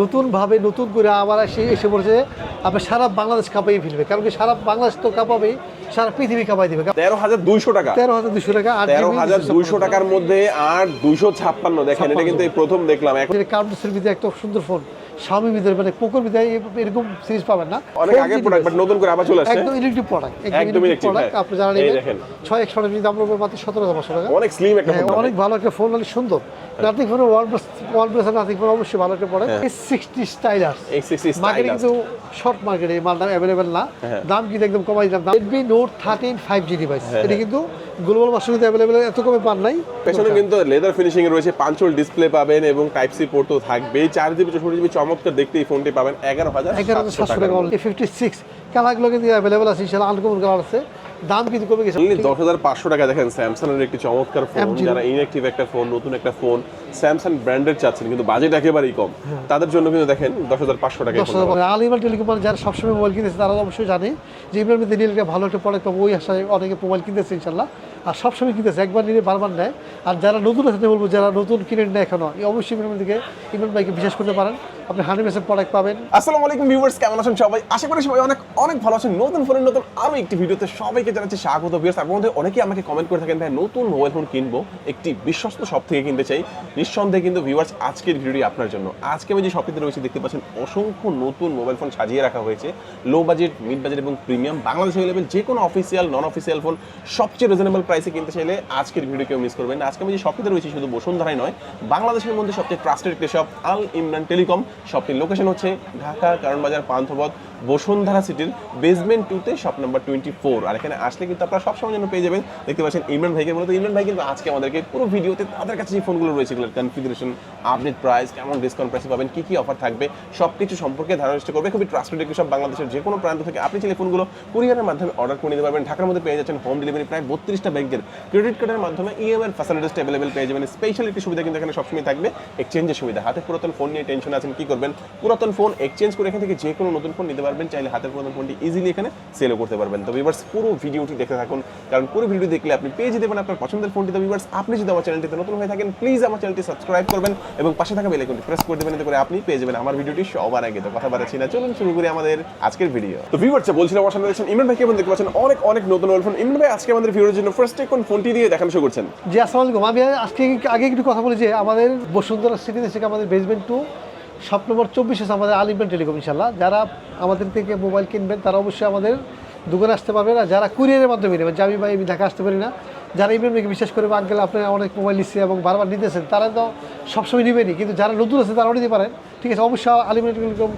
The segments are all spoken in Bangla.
নতুন ভাবে নতুন করে আবার এসে এসে পড়েছে আপনি সারা বাংলাদেশ কাঁপাই ফেলবে। কারণ কি সারা বাংলাদেশ তো কাঁপাবেই সারা পৃথিবী কাঁপাই দেবে। তেরো হাজার দুইশো টাকা। তেরো হাজার দুইশো টাকা আর তেরো হাজার দুইশো টাকার মধ্যে আর দুইশো ছাপ্পান্ন। দেখেন এটা কিন্তু এই প্রথম দেখলাম। এখন কার্ড ভিতরে একটা সুন্দর ফোন। স্বামী মানে পোকোর এরকম সিরিজ পাবেন না। অনেক আগে প্রোডাক্ট বাট নতুন করে আবার চলে আসছে। একদম ইলেকট্রিক প্রোডাক্ট একদম ইলেকট্রিক প্রোডাক্ট হ্যাঁ। আপনি জানেন এই দেখেন। ছয় একশো টাকা দাম পড়বে মাত্র টাকা। অনেক স্লিম একটা হ্যাঁ, ফোন অনেক ভালো একটা ফোন অনেক সুন্দর। নাথিং ফোন নাথিং ফোন অবশ্যই ভালো একটা হ্যাঁ। স্টাইলার্স A60 মার্কেটে কিন্তু শর্ট মার্কেটে এই মালটা অ্যাভেলেবেল না। হ্যাঁ। দাম কিন্তু একদম কমাই দিলাম। থার্টিন ফাইভ জি ডিভাইস হ্যাঁ, এটা কিন্তু গ্লোবাল মার্কেটে কিন্তু অ্যাভেলেবেল এত কমে পান নাই। পেছনে কিন্তু লেদার ফিনিশিং রয়েছে পাঁচল ডিসপ্লে পাবেন এবং টাইপ সি পোর্ট তো থাকবেই। চার জিবি চৌষট্টি জিবি চমৎকার দেখতে এই ফোনটি পাবেন এগারো হাজার এগারো হাজার সাতশো টাকা। ফিফটি সিক্স কালারগুলো কিন্তু অ্যাভেলেবেল আছে ইনশাল্লাহ আনকমন কালার আছে। দাম কিন্তু কমে গেছে। অনলি দশ হাজার পাঁচশো টাকা দেখেন স্যামসাং এর একটি চমৎকার ফোন যারা ইনঅ্যাক্টিভ একটা ফোন নতুন একটা ফোন স্যামসাং ব্র্যান্ডের চাচ্ছেন কিন্তু বাজেট একেবারেই কম। তাদের জন্য কিন্তু দেখেন দশ হাজার পাঁচশো টাকা দশ হাজার আলিমাল টেলিকম যারা সবসময় মোবাইল কিনতেছে তারা অবশ্যই জানে যে মধ্যে নিলে ভালো একটা প্রোডাক্ট পাবো। ওই আশায় অনেকে মোবাইল কিনতেছে ইনশাল্লাহ আর সবসময় কিনতেছে একবার নিলে বারবার নেয়। আর যারা নতুন আছে বলব যারা নতুন কিনে নেয় এখনও অবশ্যই ইমরান দিকে ইমরান ভাইকে বিশ্বাস করতে পারেন। আপনি হান্ড্রেড পার্সেন্ট প্রোডাক্ট পাবেন। আসসালামু আলাইকুম ভিউয়ার্স কেমন আছেন সবাই? আশা করি সবাই অনেক অনেক ভালো আছেন। নতুন ফোনের নতুন আরও একটি ভিডিওতে সবাইকে জানাচ্ছি স্বাগত ভিউয়ার্স তার মধ্যে অনেকেই আমাকে কমেন্ট করে থাকেন, ভাই, নতুন মোবাইল ফোন কিনবো, একটি বিশ্বস্ত শপ থেকে কিনতে চাই। নিঃসন্দেহে কিন্তু ভিউয়ার্স আজকের ভিডিওটি আপনার জন্য। আজকে আমি যে শপটিতে রয়েছে, দেখতে পাচ্ছেন অসংখ্য নতুন মোবাইল ফোন সাজিয়ে রাখা হয়েছে। লো বাজেট মিড বাজেট এবং প্রিমিয়াম বাংলাদেশ অ্যাভেলেবেল যে কোনো অফিসিয়াল নন অফিসিয়াল ফোন সবচেয়ে রিজনেবল প্রাইসে কিনতে চাইলে আজকের ভিডিও কেউ মিস করবেন আজকে আমি যে শপটিতে রয়েছে, শুধু বসুন্ধরাই নয়, বাংলাদেশের মধ্যে সবচেয়ে ট্রাস্টেড একটি শপ আল ইমরান টেলিকম শপটির লোকেশন হচ্ছে ঢাকা কারণ বাজার পান্থপথ বসুন্ধরা সিটির বেসমেন্ট টুতে শপ নাম্বার টোয়েন্টি ফোর আর এখানে আসলে কিন্তু আপনারা সবসময় যেন পেয়ে যাবেন, দেখতে পাচ্ছেন ইমরান ভাইকে। মূলত ইমরান ভাই কিন্তু আজকে আমাদেরকে পুরো ভিডিওতে তাদের কাছে যে ফোনগুলো রয়েছে, এগুলোর কনফিগারেশন আপডেট প্রাইস কেমন ডিসকাউন্ট প্রাইসে পাবেন, কি কি অফার থাকবে সব কিছু সম্পর্কে ধারণা চেষ্টা করবে। খুবই ট্রাস্টেড একটি সব বাংলাদেশের যে কোনো প্রান্ত থেকে আপনি চাইলে ফোনগুলো কুরিয়ারের মাধ্যমে অর্ডার করে নিতে পারবেন। ঢাকার মধ্যে পেয়ে যাচ্ছেন হোম ডেলিভারি প্রায় বত্রিশটা ব্যাংকের ক্রেডিট কার্ডের মাধ্যমে ইএমআই ফ্যাসিলিটিসটা অ্যাভেলেবেল পেয়ে যাবেন। স্পেশাল একটি সুবিধা কিন্তু এখানে সবসময় থাকবে এক্সচেঞ্জের সুবিধা। হাতে পুরাতন ফোন নিয়ে টেনশন আছেন, কি করবেন? পুরাতন ফোন এক্সচেঞ্জ করে এখান থেকে যে কোনো নতুন ফোন নিতে পারবেন, চাইলে হাতের পুরাতন ফোনটি ইজিলি এখানে সেলও করতে পারবেন। তো ভিউয়ার্স পুরো ভিডিওটি দেখতে থাকুন, কারণ পুরো ভিডিও দেখলে আপনি পেয়ে যেতে পারেন আপনার পছন্দের ফোনটি। তো ভিউয়ার্স আপনি যদি আমার চ্যানেলটিতে নতুন হয়ে থাকেন প্লিজ আমার চ্যানেলটি সাবস্ক্রাইব করবেন এবং পাশে থাকা বেল আইকনটি প্রেস করে দেবেন, এতে করে আপনি পেয়ে যাবেন আমার ভিডিওটি সবার আগে। তো কথা বাড়াচ্ছি না, চলুন শুরু করি আমাদের আজকের ভিডিও তো ভিউয়ার্স বলছিলাম, আমার সামনে দেখছেন ইমরান ভাই। কেমন দেখতে পাচ্ছেন? অনেক অনেক নতুন ফোন। ইমরান ভাই, আজকে আমাদের ভিডিওর জন্য ফার্স্টে কোন ফোনটি দিয়ে দেখানো শুরু করছেন। জি, আসসালামু আলাইকুম। আমি আজকে আগে একটু কথা বলি যে আমাদের বসুন্ধরা সিটিতে থেকে আমাদের বেসমেন্ট টু শপ নম্বর চব্বিশে আমাদের আলিমেন্ট টেলিকম ইনশাল্লাহ যারা আমাদের থেকে মোবাইল কিনবেন, তারা অবশ্যই আমাদের দোকানে আসতে পারবে না যারা কুরিয়ারের মাধ্যমে নেবেন, যে আমি ভাই আমি ঢাকা আসতে পারি না, যারা ইমেন মেয়েকে বিশ্বাস করে আঙ্কেল আপনারা অনেক মোবাইল নিচ্ছে এবং বারবার নিতেছেন, তারা তো সবসময় নেবেনি কিন্তু যারা নতুন আছে তারাও নিতে পারেন। ঠিক আছে, অবশ্যই আলিমেন্ট টেলিকম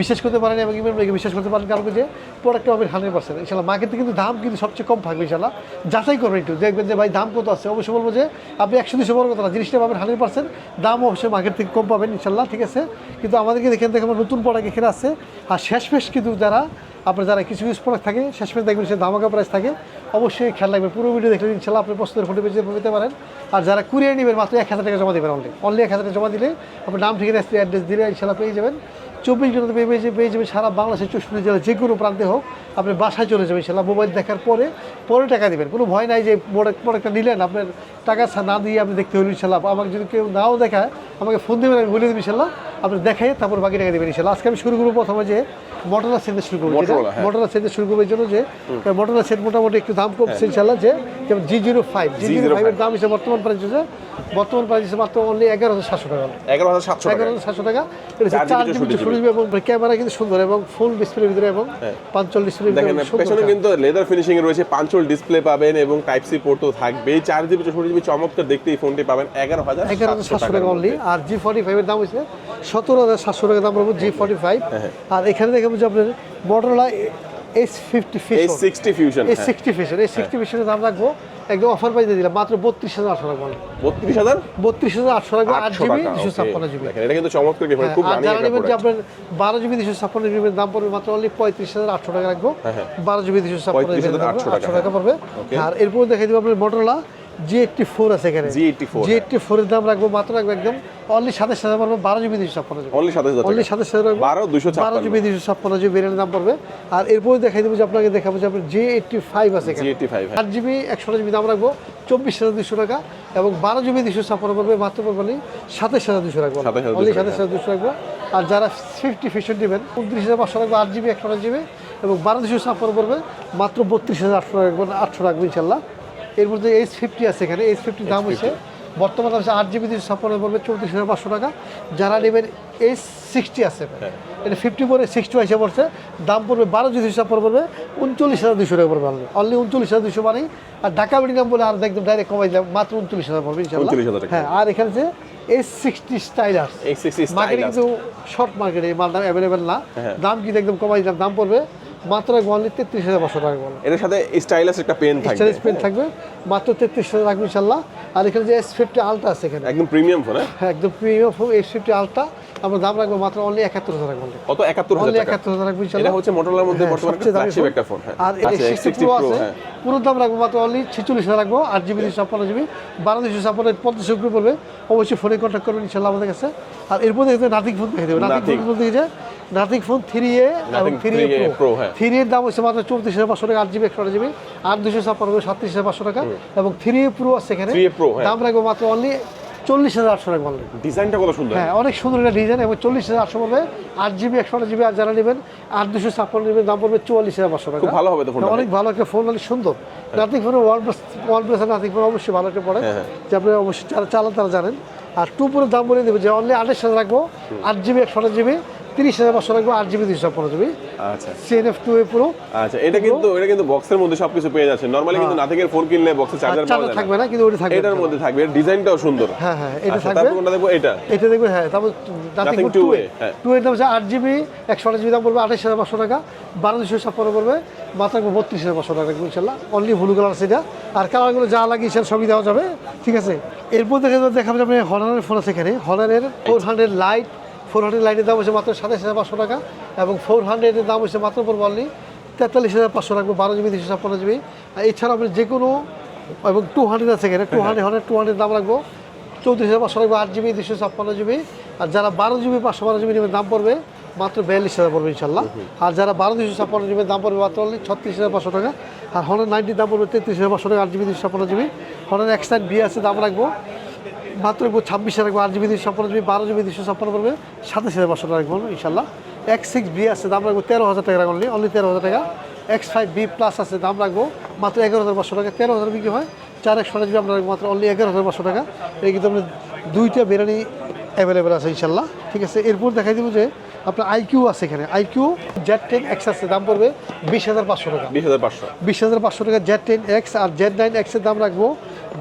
বিশ্বাস করতে পারেন এবং ইমেল মেকে বিশ্বাস করতে পারেন, কারণ যে প্রোডাক্টটা পাবেন হান্ড্রেড পার্সেন্ট ইনশাল্লাহ মার্কেটে কিন্তু দাম কিন্তু সবচেয়ে কম থাকবে ইনশাল্লাহ যাচাই করবেন একটু, দেখবেন যে ভাই দাম কত আছে। অবশ্যই বলব যে আপনি একশো দুশো বড় কথা জিনিসটা পাবেন হান্ড্রেড পার্সেন্ট দাম অবশ্যই মার্কেট থেকে কম পাবেন ইনশাল্লাহ ঠিক আছে? কিন্তু আমাদেরকে এখান থেকে আমার নতুন প্রোডাক্ট এখানে আছে। আর শেষমেশ কিন্তু যারা, আপনার যারা কিছু কিছু প্রোডাক্ট থাকে শেষমেশ দেখবেন সে দামাকা প্রাইস থাকে। অবশ্যই খেয়াল রাখবেন, পুরো ভিডিও দেখলে ইনশাল্লাহ আপনি পছন্দের ফটো পেজে পেতে পারেন। আর যারা কুরিয়ার নেবেন, মাত্র এক হাজার টাকা জমা দেবেন অনলি অনলি এক হাজার টাকা জমা দিলে আপনার নাম, ঠিকানা অ্যাড্রেস দিলে ইনশাল্লাহ পেয়ে যাবেন। চব্বিশ ঘণ্টা পেয়ে পেয়ে যাবেন সারা বাংলাদেশের চৌষট্টি জেলা, যে কোনো প্রান্তে হোক, আপনি বাসায় চলে যাবেন সেটা মোবাইল দেখার পরে পরে টাকা দেবেন। কোনো ভয় নাই যে প্রোডাক্ট প্রোডাক্টটা নিলেন, আপনার টাকা না দিয়ে আপনি দেখতে হলেন সেলাপ আমাকে যদি কেউ নাও দেখায়, আমাকে ফোন দেবেন, আমি বলে দেবেন ইনশাল্লাহ। আপনি দেখাই তারপর বাকি টাকা দেবেন ইনশাল্লাহ আজকে আমি শুরু করব প্রথমে যে মটোলা সেট শুরু করব। Motorola, হ্যাঁ। সেট শুরু করব এই জন্য যে মটোলা সেট মোটামুটি একটু দাম কমছে ইনশাল্লাহ যে যেমন G zero five G zero ফাইভের দাম হিসেবে বর্তমান প্রাইস হচ্ছে বর্তমান প্রাইস হিসেবে মাত্র অনলি এগারো হাজার সাতশো টাকা। এগারো হাজার সাতশো টাকা। এগারো হাজার সাতশো টাকা। এটা চার জিবি ষোলো জিবি এবং ক্যামেরা কিন্তু সুন্দর এবং ফুল ডিসপ্লের ভিতরে এবং ডিসপ্লের দেখেন ভিতরে পেছনে কিন্তু লেদার ফিনিশিং রয়েছে পাঁচল ডিসপ্লে পাবেন এবং টাইপ সি পোর্ট তো থাকবেই চার জিবি চৌষট্টি জিবি চমৎকার দেখতে এই ফোনটি পাবেন এগারো হাজার এগারো হাজার সাতশো টাকা অনলি আর জি ফর্টি ফাইভের দাম হচ্ছে সতেরো হাজার সাতশো টাকা দাম পড়বে জি ফর্টি ফাইভ হ্যাঁ, আর এখানে দেখে যে আপনার Motorola S fifty fusion sixty fusion এই সিক্সটি ফিশন এই সিক্সটি ফিশনের দাম রাখব। একদম অফার দিয়ে দিলাম মাত্র বত্রিশ হাজার আটশো টাকা বত্রিশ হাজার? বত্রিশ হাজার আটশো টাকা আট জিবি দুশো ছাপ্পান্ন জিবি। এটা কিন্তু চমৎকার খুব আর যারা নেবেন যে আপনার বারো জিবি দুশো ছাপ্পান্ন জিবির দাম পড়বে মাত্র অনলি পঁয়ত্রিশ হাজার আটশো টাকা রাখব। হ্যাঁ, হ্যাঁ। বারো জিবি দুশো ছাপ্পান্ন জিবি 35,800 আটশো টাকা টাকা, পড়বে। আর এরপর দেখাই দিব আপনার মোটরলা জি এইটটি ফোর আছে এখানে। G84 জি এইটটি ফোরের দাম রাখব মাত্র রাখব একদম। অনলি সাতাশ হাজার পড়বে বারো জিবি দুইশো ছাপ্পান্ন জিবি। অনলি সাতাশ অনলি হাজার সাতাশ হাজার রাখব বারো দুশো বারো জিবি দুইশো ছাপ্পান্ন জিবি ভেরিয়েন্টের দাম পড়বে। আর এরপরে দেখাই দেবো যে আপনাকে দেখাবো যে আপনার জি এইটটি ফাইভ আছে জি এখানে এইটটি ফাইভ আট জিবি একশো জিবি দাম রাখব চব্বিশ হাজার দুশো টাকা। এবং বারো জিবি দুশো ছাপ্পান্ন পড়বে মাত্র পড়বে সাতাশ হাজার দুশো রাখব। অনলি টাকা, সাতাশ হাজার দুশো রাখব। আর যারা ফিফটি ফিশন নেবেন উনত্রিশ হাজার পাঁচশো রাখব আট জিবি একশো জিবি। এবং বারো দুশো ছাপ্পান্ন পড়বে মাত্র বত্রিশ হাজার আটশো রাখব আটশো রাখব ইনশাল্লাহ। এর মধ্যে এইচ ফিফটি আছে এখানে। এইচ ফিফটির দাম হচ্ছে বর্তমান দাম আট জিবি দুশো ছাপ্পান্ন পড়বে চৌত্রিশ হাজার পাঁচশো টাকা। যারা নেবেন এইচ সিক্সটি আছে। এটা ফিফটি পরে সিক্সটি এসে পড়ছে। দাম পড়বে বারো জিবি দুশো ছাপ্পান্ন পড়বে। উনচল্লিশ হাজার দুশো টাকা পড়বে অনলি অনলি উনচল্লিশ হাজার দুশো মানে আর ঢাকা বিডি নাম বলে আর একদম ডাইরেক্ট কমাই দিলাম মাত্র উনচল্লিশ হাজার পড়বে ইনশাল্লাহ 39,000 টাকা। হ্যাঁ আর এখানে যে এইচ সিক্সটি স্টাইলার্স এই মার্কেটে কিন্তু শর্ট মার্কেটে এই মাল দাম অ্যাভেলেবেল না। হ্যাঁ। দাম কিন্তু একদম কমাই দিলাম। দাম পড়বে মাত্র অনলি তেত্রিশ হাজার পাঁচশো টাকা বলে। এটার সাথে স্টাইলাস একটা পেন থাকবে। স্টাইলিশ পেন থাকবে। মাত্র তেত্রিশ হাজার রাখব ইনশাল্লাহ। আর এখানে যে এস ফিফটি আলট্রা আছে এখানে। একদম প্রিমিয়াম ফোন হ্যাঁ? একদম premium phone S fifty ultra আমরা দাম রাখব মাত্র অনলি একাত্তর হাজার রাখব। কত? একাত্তর হাজার একাত্তর হাজার রাখব এটা হচ্ছে মোটরলার মধ্যে হ্যাঁ, বর্তমানে। একটা ফোন হ্যাঁ। আর আচ্ছা সিক্সটি সিক্সটি প্রো আছে। হ্যাঁ। পুরো দাম রাখব মাত্র অনলি ছেচল্লিশ হাজার রাখব। আট জিবি দুশো ছাপ্পান্ন জিবি বারো দুশো ছাপ্পান্ন পঞ্চাশ উপরে পড়বে। অবশ্যই ফোনে কন্ট্যাক্ট করবেন ইনশাল্লাহ আমাদের কাছে। আর এরপর দেখতে নাথিং ফোন দেখে দেবে Nothing। ফোন বলতে যে নাথিং ফোন থ্রি এ এবং থ্রি এ প্রো হ্যাঁ। থ্রি এর দাম হচ্ছে মাত্র চৌত্রিশ হাজার পাঁচশো টাকা আট জিবি একশো জিবি আট দুশো ছাপ্পান্ন সাতত্রিশ হাজার পাঁচশো টাকা। এবং থ্রি এ প্রো আছে এখানে। 3A Pro, হ্যাঁ। দাম রাখব মাত্র অনলি চল্লিশ হাজার আটশো টাকা বললেন ডিজাইনটা কত সুন্দর। হ্যাঁ অনেক সুন্দর একটা ডিজাইন এবং চল্লিশ হাজার আটশো পড়বে। আট জিবি একশো জিবি আর যারা নেবেন আট দুশো ছাপ্পান্ন নেবেন দাম পড়বে চুয়াল্লিশ হাজার পাঁচশো টাকা। ভালো হবে তো অনেক ভালো একটা ফোন অনেক সুন্দর। নাথিং ফোনের OnePlus OnePlus Nothing phone অবশ্যই ভালো একটা পড়ে হ্যাঁ, হ্যাঁ। যে আপনি অবশ্যই যারা চালান তারা জানেন। আর টু পুরোর দাম বলে দেবে যে অনলি আঠাশ হাজার রাখব। আট জিবি একশো জিবি তিরিশ হাজার পাঁচশো রাখব আট জিবি দুশো ছাপ্পান্ন জিবি। আচ্ছা। সিএনএফ টু এ পুরো। আচ্ছা এটা কিন্তু এটা কিন্তু বক্সের মধ্যে সবকিছু পেয়ে যাচ্ছে নরমালি কিন্তু নাথিং এর ফোন কিনলে বক্সে চার্জার পাওয়া থাকবে না কিন্তু ওটা থাকবে। এটার মধ্যে থাকবে। এর ডিজাইনটাও সুন্দর। হ্যাঁ হ্যাঁ এটা আচ্ছা, থাকবে। তারপর কোনটা দেখব এটা। এটা হ্যাঁ তারপর নাথিং Nothing টু এ হ্যাঁ। টু এর দাম হচ্ছে আট জিবি একশো আঠাশ জিবি দাম পড়বে আঠাশ হাজার পাঁচশো টাকা। বারো দুশো ছাপ্পান্ন পড়বে মাত্র বত্রিশ হাজার পাঁচশো টাকা ইনশাল্লাহ। অনলি ব্লু কালার সেটা আর কালারগুলো যা লাগে সেটা সবই দেওয়া যাবে ঠিক আছে? এরপর দেখা যাবে দেখাবো যে হনারের ফোন আছে এখানে। হনারের four hundred lite four hundred লাইটের দাম হচ্ছে মাত্র সাতাশ হাজার পাঁচশো টাকা এবং ফোর হান্ড্রেডের দাম হচ্ছে মাত্র পড়বে অনলি তেতাল্লিশ হাজার পাঁচশো রাখব, বারো জিবি দুশো ছাপ্পান্ন জিবি। এছাড়া আপনি যে কোনো এবং টু হান্ড্রেড আছে এখানে, two hundred hundred, two hundred দাম রাখব। চৌত্রিশ হাজার পাঁচশো রাখব, আট জিবি দুশো ছাপ্পান্ন জিবি। আর যারা বারো জিবি, পাঁচশো বারো জিবি দাম পড়বে মাত্র বিয়াল্লিশ হাজার পড়বে ইনশাল্লাহ আর যারা বারো দুশো ছাপ্পান্ন জিবি দাম পড়বে মাত্র অনলি ছত্রিশ হাজার পাঁচশো টাকা। আর হনের নাইনটির দাম পড়বে তেত্রিশ হাজার পাঁচশো টাকা, আট জিবি দুশো ছাপ্পান্ন জিবি। হনের এক্সটাইন বি আছে, দাম রাখব। মাত্র ছাব্বিশ হাজার রাখব আট জিবি দুশো ছাপ্পান্ন জিবি বারো জিবি দুশো ছাপ্পান্ন পড়বে। সাতাশ হাজার পাঁচশো টাকা রাখব ইনশাল্লাহ। এক্স সিক্স বি আছে দাম রাখব তেরো হাজার টাকা অনলি অনলি তেরো হাজার টাকা। এক্স ফাইভ বি প্লাস আছে দাম রাখব মাত্র এগারো হাজার পাঁচশো টাকা। তেরো হাজার বিক্রি হয় চার একশো টাকা আমরা রাখব মাত্র অনলি এগারো হাজার পাঁচশো টাকা। এই কিন্তু আপনার দুইটা বিরিয়ানি অ্যাভেলেবেল আছে ইনশাল্লাহ। ঠিক আছে এরপর দেখাই দিব যে আপনার আইকিউ আছে এখানে। আইকিউ জেড টেন এক্স আছে দাম পড়বে বিশ হাজার পাঁচশো টাকা। বিশ হাজার পাঁচশো। বিশ হাজার পাঁচশো টাকা জেড টেন এক্স আর জেড নাইন এক্সের দাম রাখব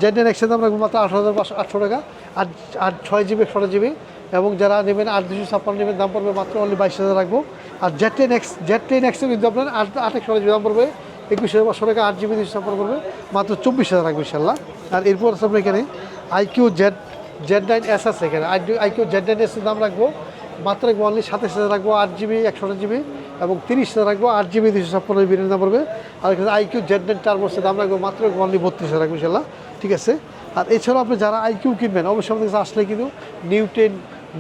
জেড নাইন এক্সের দাম রাখব মাত্র আঠারো হাজার পাঁচশো, আটশো টাকা। আর আর ছয় জিবি একশো জিবি। এবং যারা নেবেন আট দুশো ছাপ্পান্ন নেবেন, দাম পড়বে মাত্র অনলি বাইশ হাজার রাখব। আর Z ten X Z ten এক্সের কিন্তু আপনার আট আট, একশো জিবি দাম পড়বে। একুশ হাজার পাঁচশো টাকা, আট জিবি দুশো ছাপ্পান্ন পড়বে। মাত্র চব্বিশ হাজার রাখব ইনশাল্লাহ। আর এরপর আছে আপনার এখানে iQOO Z Z nine S আছে এখানে। আইকিউ জেড নাইন এসের দাম রাখব। মাত্র রাখব অনলি সাতাশ হাজার রাখব, আট জিবি, একশো জিবি। এবং তিরিশ হাজার রাখব, আট জিবি দুশো ছাপ্পান্ন জিবি দাম পড়বে। আর এখানে আইকিউ জেড নাইন টার্বোসের দাম রাখব, মাত্র অনলি বত্রিশ হাজার রাখব ইনশাল্লাহ। ঠিক আছে? আর এছাড়াও আপনি যারা আইকিউ কিনবেন, অবশ্যই আমাদের কাছে আসলে কিন্তু Neo ten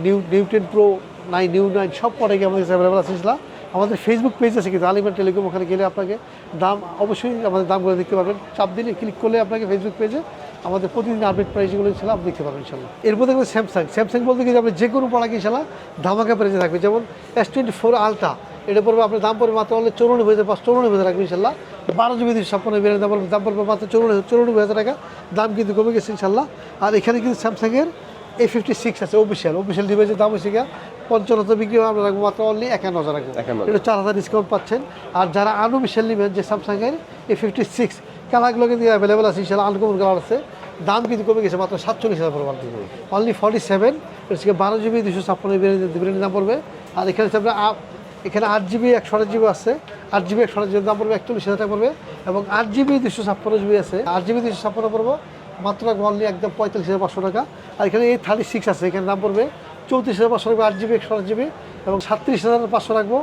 Neo Neo ten pro nine Neo nine সব প্রোডাক্টই আমাদের কাছে অ্যাভেলেবল আছে ইনশাল্লাহ আমাদের ফেসবুক পেজ আছে কিন্তু আলিমান টেলিকম ওখানে গেলে আপনাকে দাম অবশ্যই আমাদের দামগুলো দেখতে পারবেন। চাপ দিলে ক্লিক করলে আপনাকে ফেসবুক পেজে আমাদের প্রতিদিন আপডেট প্রাইসগুলো ইনশাল্লাহ আপনি দেখতে পাবেন ইনশাল্লাহ এরপর দেখবেন স্যামসাং স্যামসাং বলতে যে আপনি যে কোনো প্রোডাক্ট ইনশাল্লাহ ধামাকা প্রাইসে থাকবে। যেমন এস টোয়েন্টি ফোর আলট্রা এটা পড়বে আপনার দাম পড়বে মাত্র অনলি চৌরানব্বই হাজার পাঁচ চৌরানব্বই হাজার রাখবে ইনশাল্লাহ। বারো জিবি দুশো ছাপ্পান্ন বিরিয়ানি দাম পড়বে দাম পড়বে মাত্র চৌরানব্বই চৌরানব্বই হাজার টাকা। দাম কিন্তু কমে গেছে ইনশাল্লাহ। আর এখানে কিন্তু স্যামসাংয়ের এ ফিফটি সিক্স আছে অফিসিয়াল অফিসিয়াল ডিভাইসের দাম হচ্ছে গিয়া পঞ্চান্ন হাজার বিক্রি আমরা রাখব মাত্র অনলি একান্ন হাজার রাখব 51,000 এটা চার হাজার ডিসকাউন্ট পাচ্ছেন। আর যারা আনঅফিসিয়াল নেবেন যে স্যামসাংয়ের এ ফিফটি সিক্স কালারগুলো কিন্তু অ্যাভেলেবেল আছে ইনশাল্লাহ আনকমন কালার আছে। দাম কিন্তু কমে গেছে মাত্র সাতচল্লিশ হাজার পড়বে অনলি ফর্টি সেভেন হচ্ছে বারো জিবি দুশো ছাপ্পান্ন বিরিয়ানি দাম পড়বে। আর এখানে হচ্ছে আপনার আপ- এখানে আট জিবি একশো আট জিবি আছে। আট জিবি একশো আট জিবি দাম পড়বে একচল্লিশ হাজার টাকা পড়বে। এবং আট জিবি দুশো ছাপ্পান্ন জিবি আছে। আট জিবি দুশো ছাপ্পান্ন পড়ব। মাত্র অনলি একদম পঁয়তাল্লিশ হাজার পাঁচশো টাকা। আর এখানে এই থার্টি সিক্স আছে। এখানে দাম পড়বে চৌত্রিশ হাজার পাঁচশো রাখবে আট জিবি একশো আট জিবি এবং সাতত্রিশ হাজার পাঁচশো রাখব।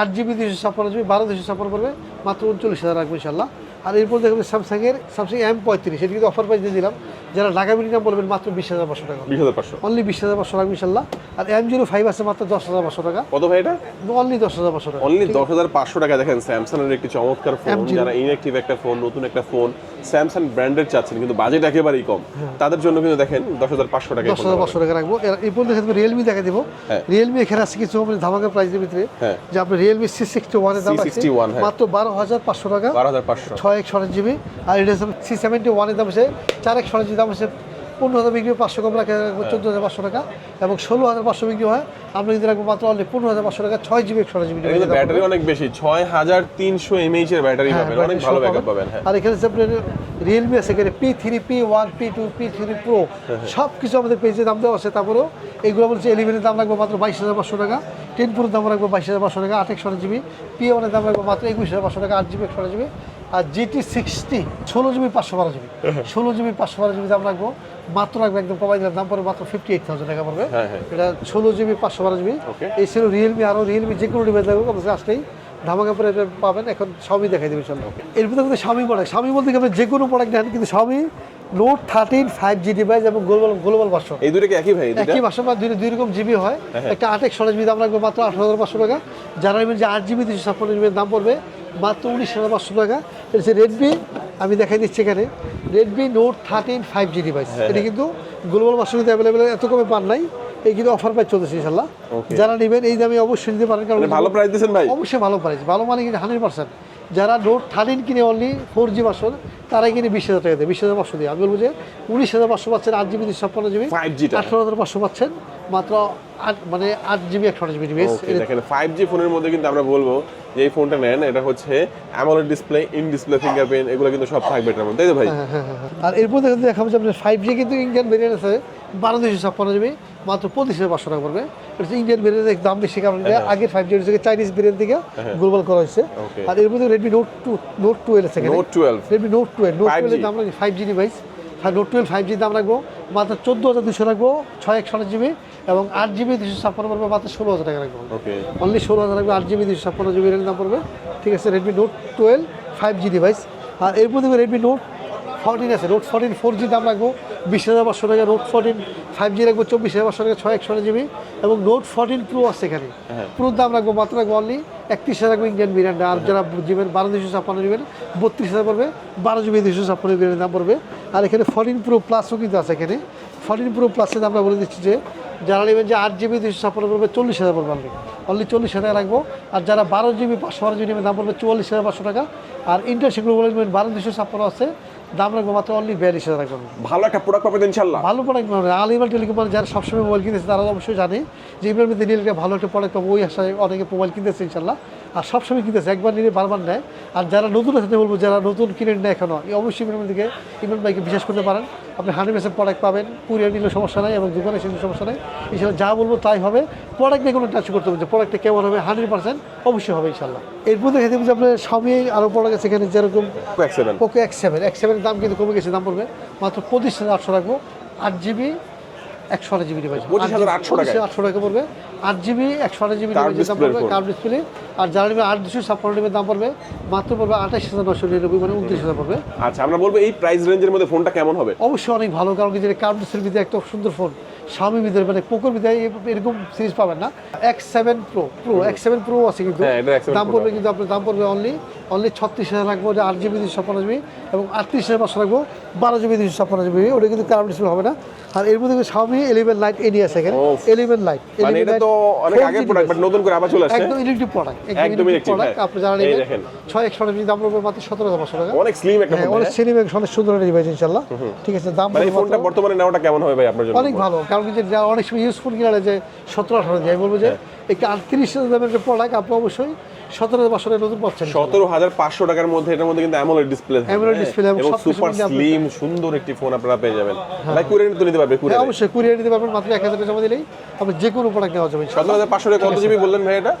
আট জিবি দুশো ছাপ্পান্ন জিবি বারো দুশো ছাপ্পান্ন পড়বে। মাত্র উনচল্লিশ হাজার রাখব ইনশাল্লাহ আর এরপর দেখবেন স্যামসাংয়ের স্যামসাং এম পঁয়ত্রিশ এটি কিন্তু অফার প্রাইস দিয়ে দিলাম। যারা ঢাকা মিনিমাম বলবেন মাত্র বিশ হাজার পাঁচশো টাকা। বিশ হাজার পাঁচশো। অনলি বিশ হাজার পাঁচশো টাকা ইনশাল্লাহ। আর এম জিরো ফাইভ আছে মাত্র দশ হাজার পাঁচশো টাকা। কত ভাই এটা? অনলি দশ হাজার পাঁচশো টাকা। অনলি দশ হাজার পাঁচশো টাকা দেখেন স্যামসাং এর একটি চমৎকার ফোন যারা ইনঅ্যাক্টিভ একটা ফোন নতুন একটা ফোন স্যামসাং ব্র্যান্ডের চাচ্ছেন কিন্তু বাজেট একেবারেই কম। তাদের জন্য কিন্তু দেখেন দশ হাজার পাঁচশো টাকা দশ হাজার পাঁচশো টাকা রাখব। এর- এরপর দেখে দেবো রিয়েলমি দেখা দেবো। হ্যাঁ। রিয়েলমি এখানে আছে কিছু আমাদের ধামাকা প্রাইসের ভিতরে। হ্যাঁ। যে আপনার রিয়েলমি সি সিক্সটি ওয়ানের দাম আছে। C61, হ্যাঁ। মাত্র বারো হাজার পাঁচশো টাকা। বারো হাজার পাঁচশো ছয় এক সরেন জিবি আর এটা সি সেভেন্টি ওয়ানের দাম আছে চার এক সরেন দাম আছে পনেরো হাজার বিক্রি পাঁচশো কম রাখা চোদ্দ হাজার পাঁচশো টাকা এবং ষোলো হাজার পাঁচশো বিক্রি হয়। আমরা কিন্তু রাখব মাত্র অনলি পনেরো হাজার পাঁচশো টাকা ছয় জিবি একশো জিবি ব্যাটারি অনেক বেশি ছয় হাজার তিনশো এমএইচ এর ব্যাটারি পাবেন অনেক ভালো ব্যাকআপ পাবেন। হ্যাঁ। আর এখানে হচ্ছে আপনার রিয়েলমি আছে এখানে P three P one P two P three pro হ্যাঁ, সব কিছু আমাদের পেজে দাম দেওয়া আছে। তারপরেও এইগুলো বলছে ইলেভেনের দাম রাখব মাত্র বাইশ হাজার পাঁচশো টাকা টেন প্রোর দাম রাখব বাইশ হাজার পাঁচশো টাকা আট একশো জিবি পি ওয়ানের দাম রাখব মাত্র একুশ হাজার পাঁচশো টাকা আট জিবি একশো জিবি আর জিটি সিক্সটি ষোলো জিবি পাঁচশো বারো জিবি হ্যাঁ, ষোলো জিবি পাঁচশো বারো জিবি দাম রাখব। মাত্র রাখব একদম কমাই দিলাম। দাম পড়বে মাত্র ফিফটি এইট থাউজেন্ড টাকা পড়বে। হ্যাঁ, হ্যাঁ। এটা ষোলো জিবি পাঁচশো বারো জিবি. এই ছিল রিয়েলমি আরও রিয়েলমি যে কোনো ডিভাইস লাগবে আমাদের আসলেই ধামাকা পরে এটা পাবেন। এখন সবই দেখাই দেবে চলো। এর ভিতরে কিন্তু স্বামী প্রোডাক্ট স্বামী বলতে গেলে যে কোনো প্রোডাক্ট নেন কিন্তু স্বামী note thirteen five G device এবং গ্লোবাল গ্লোবাল ভার্সন এই দুটো একই ভাই একই ভার্সন বা দুই দুই রকম জিবি হয়। হ্যাঁ, একটা আট এক জিবি দাম রাখবে মাত্র আঠারো হাজার পাঁচশো টাকা। যারা নেবেন যে আট জিবি দুশো ছাপ্পান্ন জিবির দাম পড়বে মাত্র উনিশ হাজার পাঁচশো টাকা। এটা হচ্ছে রেডমি আমি দেখাই দিচ্ছি এখানে। Redmi note thirteen five G device হ্যাঁ, এটা কিন্তু গ্লোবাল কিন্তু অ্যাভেলেবেল এত কমে পান নাই। এই কিন্তু অফার প্রাইস চলতেছে ইনশাল্লাহ যারা নেবেন এই দামে অবশ্যই নিতে পারেন কারণ মানে ভালো প্রাইস দিয়েছেন ভাই? অবশ্যই ভালো প্রাইস ভালো মানে কিন্তু হান্ড্রেড পার্সেন্ট যারা নোট থার্টিন কিনে অনলি ফোর জি বাসন তারাই কিনে বিশ হাজার টাকা দেয়। বিশ হাজার পাঁচশো দিয়ে। আমি বলব যে উনিশ হাজার পাঁচশো পাচ্ছেন আট জিবি ছাপ্পান্ন জিবি 5G টা। আঠারো হাজার পাঁচশো পাচ্ছেন। মাত্র মানে আট জিবি একশো জিবি ডিভাইস ওকে দেখেন ফাইভ জি ফোনের মধ্যে কিন্তু আমরা বলব যে এই ফোনটা নেন এটা হচ্ছে AMOLED display in display fingerprint এগুলো কিন্তু সব থাকবে এটার মধ্যে তাই তো ভাই? হ্যাঁ, আর এরপর দেখুন দেখাবো যে আপনার ফাইভ জি কিন্তু ইন্ডিয়ান ভেরিয়েন্ট আছে বারো দুশো ছাপ্পান্ন জিবি মাত্র পঁচিশ হাজার পাঁচশো টাকা পড়বে। এটা হচ্ছে ইন্ডিয়ান ভেরিয়েন্টের দাম বেশি কারণ আগের ফাইভ জি থেকে চাইনিজ ভেরিয়েন্ট থেকে গ্লোবাল করা হয়েছে। আর এর মধ্যে Redmi note two note twelve আছে। Note twelve Redmi note twelve note 5G টুয়েলভের দাম five G device note twelve five G দাম রাখব মাত্র চোদ্দ হাজার দুশো রাখব ছয় একশো জিবি এবং আট জিবি দুশো ছাপ্পান্ন পড়বে মাত্র ষোলো হাজার টাকা ওকে অনলি ষোলো হাজার রাখবে আট জিবি দুশো ছাপ্পান্ন জিবি দাম পড়বে। ঠিক আছে Redmi note twelve five G device আর এরপর দেখবে রেডমি নোট ফোরটিন আছে নোট ফোরটিন ফোর জি দাম রাখব বিশ হাজার পাঁচশো টাকা নোট ফোরটিন ফাইভ জি রাখব চব্বিশ হাজার পাঁচশো টাকা ছয় একশো জিবি এবং নোট ফোরটিন প্রো আছে এখানে। প্রোর দাম রাখব মাত্র রাখব অনলি একত্রিশ হাজার রাখব ইন্ডিয়ান বিরিয়ানি আর যারা জিবেন বারো দুশো ছাপ্পান্ন জিবেন বত্রিশ হাজার পড়বে বারো জিবি দুশো ছাপ্পান্ন বিরিয়ানির দাম পড়বে। আর এখানে ফোরটিন প্রো প্লাসও কিন্তু আছে এখানে। ফোরটিন প্রো প্লাসের দাম আমরা বলে দিচ্ছি যে যারা নেবেন যে আট জিবি দুশো ছাপ্পান্ন পড়বে চল্লিশ হাজার পড়বে অনলি অনলি চল্লিশ হাজার রাখব। আর যারা বারো জিবি পাঁচশো বারো জিবি নেবেন দাম পড়বে চুয়াল্লিশ হাজার পাঁচশো টাকা। আর ইন্টার সেগুলো বলে নেবেন বারো দুশো ছাপ্পান্ন আছে। দাম রাখব মাত্র অনলি বিয়াল্লিশ হাজার রাখবেন ভালো একটা প্রোডাক্ট পাবেন ইনশাল্লাহ ভালো প্রোডাক্ট পাবেন। আলিমাল টেলিকম যারা সবসময় মোবাইল কিনতেছে তারা অবশ্যই জানে যে ইমরান মধ্যে নিলে ভালো একটা প্রোডাক্ট পাবো। ওই আশায় অনেকে মোবাইল কিনতেছে ইনশাল্লাহ আর সবসময় কিনতেছে একবার নিলে বারবার নেয়। আর যারা নতুন আছে বলব যারা নতুন কিনে নেয় এখনও এই অবশ্যই ইমরান দিকে ইমরান ভাইকে বিশ্বাস করতে পারেন। আপনি হান্ড্রেড পার্সেন্ট প্রোডাক্ট পাবেন কুরিয়ার নিলে সমস্যা নেই এবং দোকানে এসে নিলে সমস্যা নেই। ইনশাল্লাহ যা বলব তাই হবে। প্রোডাক্ট নিয়ে কোনো টাচ করতে হবে যে প্রোডাক্টটা কেমন হবে? হান্ড্রেড পার্সেন্ট অবশ্যই হবে ইনশাল্লাহ এরপর দেখে দেবো যে আপনার স্বামী আরও প্রোডাক্ট আছে এখানে যেরকম পোকো এক্স সেভেন এক্স সেভেনের দাম কিন্তু কমে গেছে দাম পড়বে মাত্র পঁচিশ হাজার আটশো রাখব। আট জিবি একশো আট জিবি ডিভাইস 25,800 টাকায়। আটশো টাকা পড়বে। আট জিবি একশো আট জিবি ডিভাইসের দাম পড়বে। কার্ভ ডিসপ্লে আর যারা নেবে আট দুশো ছাপ্পান্ন ডিমের দাম পড়বে মাত্র পড়বে আঠাশ হাজার নশো নিরানব্বই মানে উনত্রিশ হাজার পড়বে। আচ্ছা আমরা বলব এই প্রাইস রেঞ্জের মধ্যে ফোনটা কেমন হবে? অবশ্যই অনেক ভালো কারণ কি যে কার্ভ ডিসপ্লে একটা সুন্দর ফোন স্বামী ভিতরে মানে পোকোর ভিতরে এরকম সিরিজ পাবেন না। X seven pro pro X seven pro আছে কিন্তু। হ্যাঁ, এটা X7 দাম পড়বে কিন্তু আপনার দাম পড়বে অনলি অনলি ছত্রিশ হাজার রাখব যে আট জিবি দুশো ছাপ্পান্ন জিবি এবং আটত্রিশ হাজার পাঁচশো রাখব বারো জিবি দুশো ছাপ্পান্ন জিবি ওটা কিন্তু কার্ভ ডিসপ্লে হবে না। আর এর মধ্যে স্বামী এলিভেন লাইট এডি আছে এখানে। লাইট মানে প্রোডাক্ট বাট নতুন করে আবার চলে আসছে। একদম ইলেকট্রিক প্রোডাক্ট একদম ইলেকট্রিক প্রোডাক্ট হ্যাঁ। আপনি এই নেবেন দেখেন। ছয় একশো জিবি দাম পড়বে মাত্র সতেরো হাজার পাঁচশো টাকা। অনেক স্লিম একটা হ্যাঁ অনেক সিনেমা অনেক সুন্দর ডিভাইস ইনশাল্লাহ ঠিক আছে দাম মানে ফোনটা বর্তমানে নেওয়াটা কেমন হবে ভাই আপনার জন্য? অনেক ভালো। কারণ কি যে অনেক সময় ইউজফুল কিনা যে সতেরো আঠারো দিয়ে। আমি বলব যে একটা আটত্রিশ হাজার দামের প্রোডাক্ট আপনি অবশ্যই সতেরো পাঁচশো নতুন পাচ্ছেন। সতেরো হাজার পাঁচশো টাকার মধ্যে এটার মধ্যে কিন্তু অ্যামোলেড ডিসপ্লে AMOLED display এবং সুপার মধ্যে স্লিম সুন্দর একটি ফোন আপনারা পেয়ে যাবেন। ভাই কুরিয়ার তো নিতে পারবে হ্যাঁ কুরিয়ার অবশ্যই কুরিয়ার নিতে পারবেন মাত্র এক হাজার টাকা জমা দিলেই আপনি যে কোনো প্রোডাক্ট নেওয়া যাবে। সতেরো হাজার পাঁচশো টাকা কত জিবি বললেন ভাই এটা?